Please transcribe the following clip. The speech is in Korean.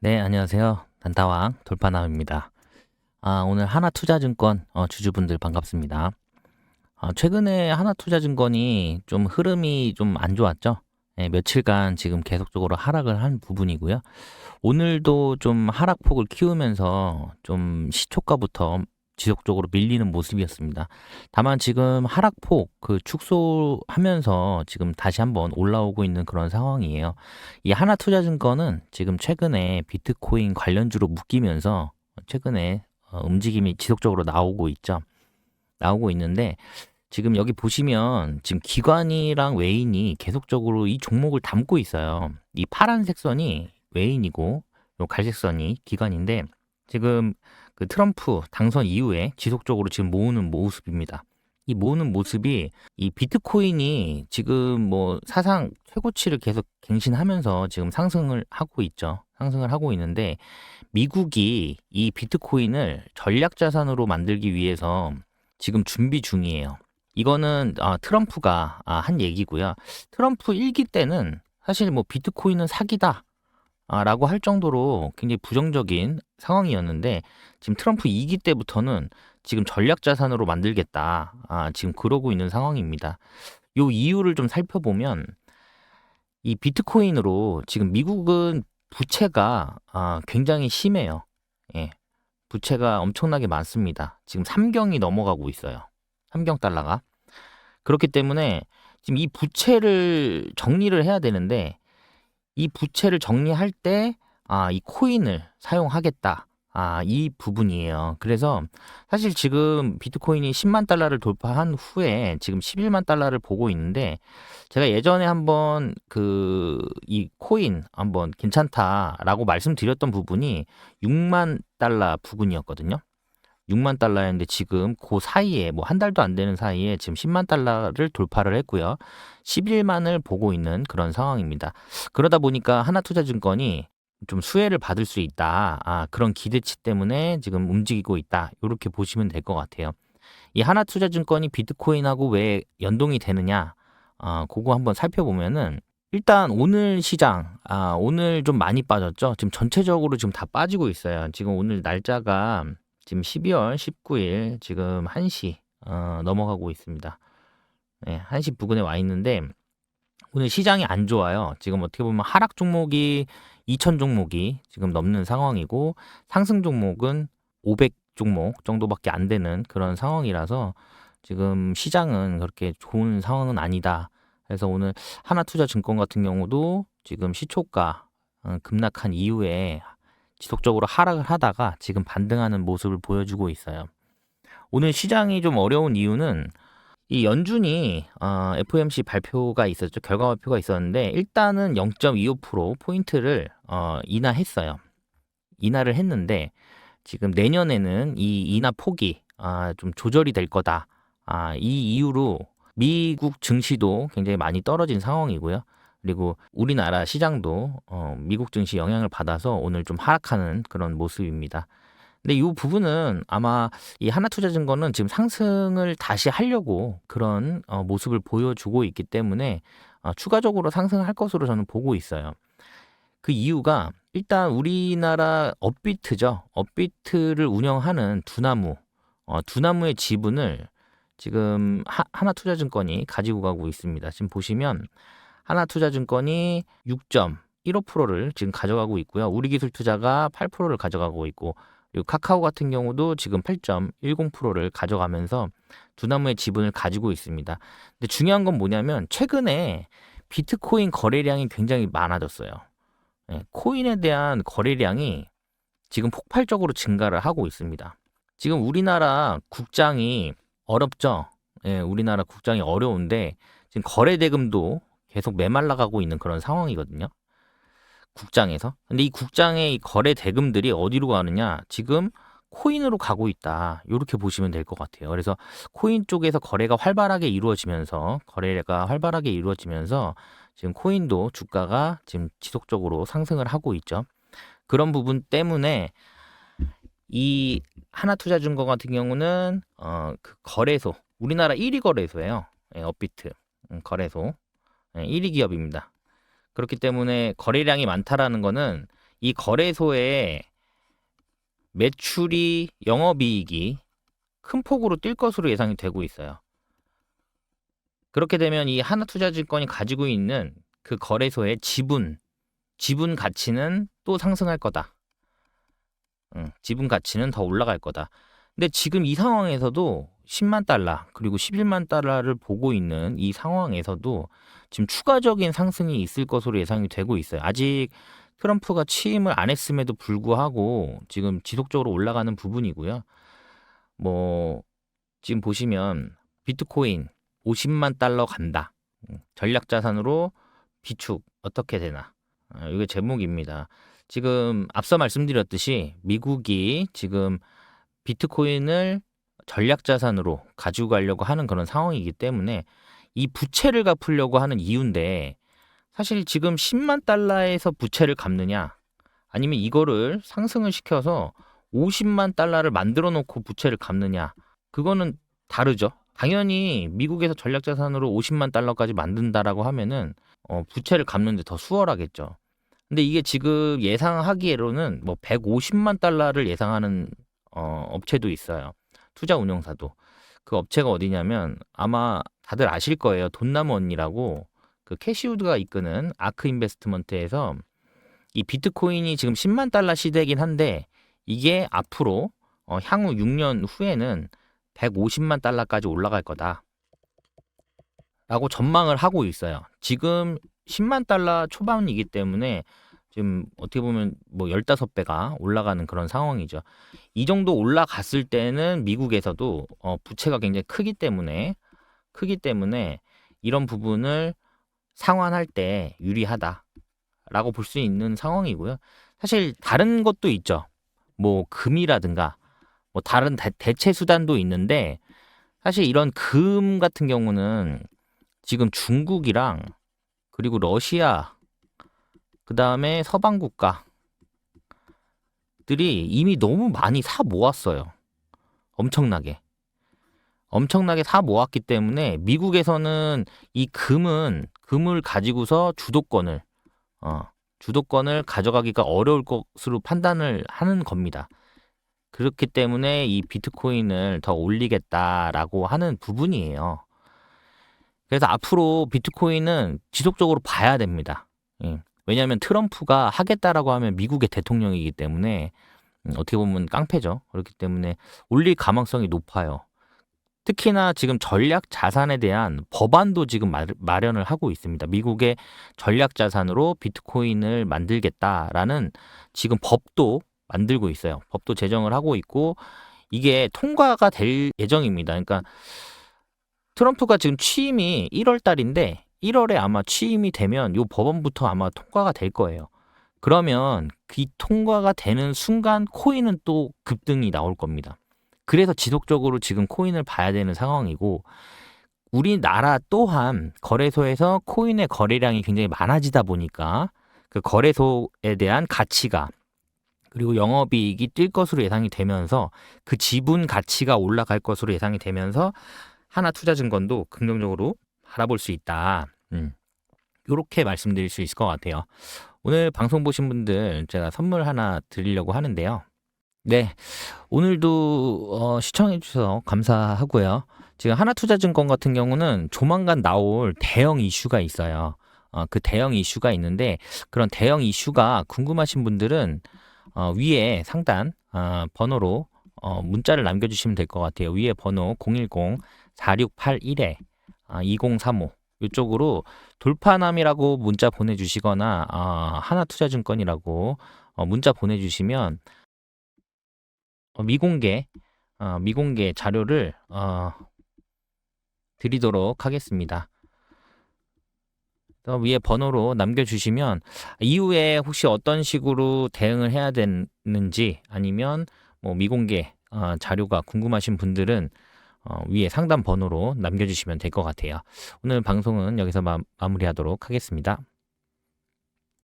네, 안녕하세요. 단타왕 돌파남입니다. 아, 오늘 하나투자증권 어, 주주분들 반갑습니다. 아, 최근에 하나투자증권이 좀 흐름이 좀 안 좋았죠? 네, 며칠간 지금 계속적으로 하락을 한 부분이고요. 오늘도 좀 하락폭을 키우면서 좀 시초가부터 지속적으로 밀리는 모습이었습니다. 다만 지금 하락폭 그 축소하면서 지금 다시 한번 올라오고 있는 그런 상황이에요. 이 하나투자증권은 지금 최근에 비트코인 관련주로 묶이면서 최근에 어, 움직임이 지속적으로 나오고 있죠. 나오고 있는데 지금 여기 보시면 지금 기관이랑 외인이 계속적으로 이 종목을 담고 있어요. 이 파란색 선이 외인이고 요 갈색 선이 기관인데 지금 그 트럼프 당선 이후에 지속적으로 지금 모으는 모습입니다. 이 모으는 모습이 이 비트코인이 지금 뭐 사상 최고치를 계속 갱신하면서 지금 상승을 하고 있죠. 상승을 하고 있는데 미국이 이 비트코인을 전략 자산으로 만들기 위해서 지금 준비 중이에요. 이거는 아, 트럼프가 아, 한 얘기고요. 트럼프 일기 때는 사실 뭐 비트코인은 사기다. 아, 라고 할 정도로 굉장히 부정적인 상황이었는데 지금 트럼프 2기 때부터는 지금 전략 자산으로 만들겠다. 아, 지금 그러고 있는 상황입니다. 요 이유를 좀 살펴보면 이 비트코인으로 지금 미국은 부채가 아, 굉장히 심해요. 예. 부채가 엄청나게 많습니다. 지금 3경이 넘어가고 있어요. 3경 달러가. 그렇기 때문에 지금 이 부채를 정리를 해야 되는데 이 부채를 정리할 때, 아, 이 코인을 사용하겠다. 아, 이 부분이에요. 그래서 사실 지금 비트코인이 10만 달러를 돌파한 후에 지금 11만 달러를 보고 있는데 제가 예전에 한번 그 이 코인 한번 괜찮다라고 말씀드렸던 부분이 6만 달러 부근이었거든요. 6만 달러였는데 지금 그 사이에 뭐 한 달도 안 되는 사이에 지금 10만 달러를 돌파를 했고요. 11만을 보고 있는 그런 상황입니다. 그러다 보니까 하나투자증권이 좀 수혜를 받을 수 있다. 아, 그런 기대치 때문에 지금 움직이고 있다. 이렇게 보시면 될 것 같아요. 이 하나투자증권이 비트코인하고 왜 연동이 되느냐? 아, 그거 한번 살펴보면은 일단 오늘 시장, 아, 오늘 좀 많이 빠졌죠? 지금 전체적으로 지금 다 빠지고 있어요. 지금 오늘 날짜가 지금 12월 19일 지금 1시 어, 넘어가고 있습니다. 네, 1시 부근에 와 있는데 오늘 시장이 안 좋아요. 지금 어떻게 보면 하락 종목이 2천 종목이 지금 넘는 상황이고 상승 종목은 500 종목 정도밖에 안 되는 그런 상황이라서 지금 시장은 그렇게 좋은 상황은 아니다. 그래서 오늘 하나투자증권 같은 경우도 지금 시초가 어, 급락한 이후에 지속적으로 하락을 하다가 지금 반등하는 모습을 보여주고 있어요. 오늘 시장이 좀 어려운 이유는 이 연준이 어, FOMC 발표가 있었죠. 결과 발표가 있었는데 일단은 0.25% 포인트를 어, 인하했어요. 인하를 했는데 지금 내년에는 이 인하 폭이 아, 좀 조절이 될 거다. 아, 이 이유로 미국 증시도 굉장히 많이 떨어진 상황이고요. 그리고 우리나라 시장도 어, 미국 증시 영향을 받아서 오늘 좀 하락하는 그런 모습입니다. 근데 이 부분은 아마 이 하나투자증권은 지금 상승을 다시 하려고 그런 어, 모습을 보여주고 있기 때문에 어, 추가적으로 상승할 것으로 저는 보고 있어요. 그 이유가 일단 우리나라 업비트죠. 업비트를 운영하는 두나무, 어, 두나무의 지분을 지금 하, 하나투자증권이 가지고 가고 있습니다. 지금 보시면 하나투자증권이 6.15%를 지금 가져가고 있고요. 우리기술투자가 8%를 가져가고 있고 그리고 카카오 같은 경우도 지금 8.10%를 가져가면서 두나무의 지분을 가지고 있습니다. 근데 중요한 건 뭐냐면 최근에 비트코인 거래량이 굉장히 많아졌어요. 네, 코인에 대한 거래량이 지금 폭발적으로 증가를 하고 있습니다. 지금 우리나라 국장이 어렵죠. 예, 우리나라 국장이 어려운데 지금 거래 대금도 계속 메말라가고 있는 그런 상황이거든요. 국장에서. 근데 이 국장의 이 거래 대금들이 어디로 가느냐? 지금 코인으로 가고 있다. 이렇게 보시면 될 것 같아요. 그래서 코인 쪽에서 거래가 활발하게 이루어지면서 거래가 활발하게 이루어지면서 지금 코인도 주가가 지금 지속적으로 상승을 하고 있죠. 그런 부분 때문에 이 하나투자증권 같은 경우는 어 그 거래소 우리나라 1위 거래소예요. 예, 업비트 음, 거래소 1위 기업입니다. 그렇기 때문에 거래량이 많다라는 거는 이 거래소의 매출이 영업이익이 큰 폭으로 뛸 것으로 예상이 되고 있어요. 그렇게 되면 이 하나투자증권이 가지고 있는 그 거래소의 지분, 지분 가치는 또 상승할 거다. 응, 지분 가치는 더 올라갈 거다. 근데 지금 이 상황에서도 10만 달러 그리고 11만 달러를 보고 있는 이 상황에서도 지금 추가적인 상승이 있을 것으로 예상이 되고 있어요. 아직 트럼프가 취임을 안 했음에도 불구하고 지금 지속적으로 올라가는 부분이고요. 뭐 지금 보시면 비트코인 50만 달러 간다. 음, 전략 자산으로 비축 어떻게 되나? 아, 이게 제목입니다. 지금 앞서 말씀드렸듯이 미국이 지금 비트코인을 전략 자산으로 가지고 가려고 하는 그런 상황이기 때문에 이 부채를 갚으려고 하는 이유인데 사실 지금 10만 달러에서 부채를 갚느냐 아니면 이거를 상승을 시켜서 50만 달러를 만들어 놓고 부채를 갚느냐 그거는 다르죠. 당연히 미국에서 전략 자산으로 50만 달러까지 만든다라고 하면은 어, 부채를 갚는데 더 수월하겠죠. 근데 이게 지금 예상하기로는 뭐 150만 달러를 예상하는 어, 업체도 있어요. 투자 운용사도. 그 업체가 어디냐면 아마 다들 아실 거예요. 돈나무 언니라고 그 캐시우드가 이끄는 아크 인베스트먼트에서 이 비트코인이 지금 10만 달러 시대이긴 한데 이게 앞으로 어, 향후 6년 후에는 150만 달러까지 올라갈 거다. 라고 전망을 하고 있어요. 지금 10만 달러 초반이기 때문에 지금 어떻게 보면 뭐 15배가 올라가는 그런 상황이죠. 이 정도 올라갔을 때는 미국에서도 어, 부채가 굉장히 크기 때문에 크기 때문에 이런 부분을 상환할 때 유리하다라고 볼 수 있는 상황이고요. 사실 다른 것도 있죠. 뭐 금이라든가 뭐 다른 대, 대체 수단도 있는데 사실 이런 금 같은 경우는 지금 중국이랑 그리고 러시아 그 다음에 서방 국가들이 이미 너무 많이 사 모았어요. 엄청나게. 엄청나게 사 모았기 때문에 미국에서는 이 금은 금을 가지고서 주도권을 어, 주도권을 가져가기가 어려울 것으로 판단을 하는 겁니다. 그렇기 때문에 이 비트코인을 더 올리겠다라고 하는 부분이에요. 그래서 앞으로 비트코인은 지속적으로 봐야 됩니다. 예. 왜냐하면 트럼프가 하겠다라고 하면 미국의 대통령이기 때문에 음, 어떻게 보면 깡패죠. 그렇기 때문에 올릴 가망성이 높아요. 특히나 지금 전략 자산에 대한 법안도 지금 마련을 하고 있습니다. 미국의 전략 자산으로 비트코인을 만들겠다라는 지금 법도 만들고 있어요. 법도 제정을 하고 있고 이게 통과가 될 예정입니다. 그러니까 트럼프가 지금 취임이 1월 달인데 1월에 아마 취임이 되면 이 법원부터 아마 통과가 될 거예요. 그러면 그 통과가 되는 순간 코인은 또 급등이 나올 겁니다. 그래서 지속적으로 지금 코인을 봐야 되는 상황이고 우리나라 또한 거래소에서 코인의 거래량이 굉장히 많아지다 보니까 그 거래소에 대한 가치가 그리고 영업이익이 뛸 것으로 예상이 되면서 그 지분 가치가 올라갈 것으로 예상이 되면서 하나 투자 증권도 긍정적으로 바라볼 수 있다. 음. 이렇게 말씀드릴 수 있을 것 같아요. 오늘 방송 보신 분들 제가 선물 하나 드리려고 하는데요. 네, 오늘도 어, 시청해 주셔서 감사하고요. 지금 하나투자증권 같은 경우는 조만간 나올 대형 이슈가 있어요. 어, 그 대형 이슈가 있는데 그런 대형 이슈가 궁금하신 분들은 어, 위에 상단 어, 번호로 어, 문자를 남겨주시면 될 것 같아요. 위에 번호 010-4681에 아, 2035 이쪽으로 돌파남이라고 문자 보내주시거나 어, 하나투자증권이라고 어, 문자 보내주시면 어, 미공개 어, 미공개 자료를 어, 드리도록 하겠습니다. 위에 번호로 남겨주시면 이후에 혹시 어떤 식으로 대응을 해야 되는지 아니면 뭐 미공개 어, 자료가 궁금하신 분들은 어, 위에 상담 번호로 남겨주시면 될 것 같아요. 오늘 방송은 여기서 마, 마무리하도록 하겠습니다.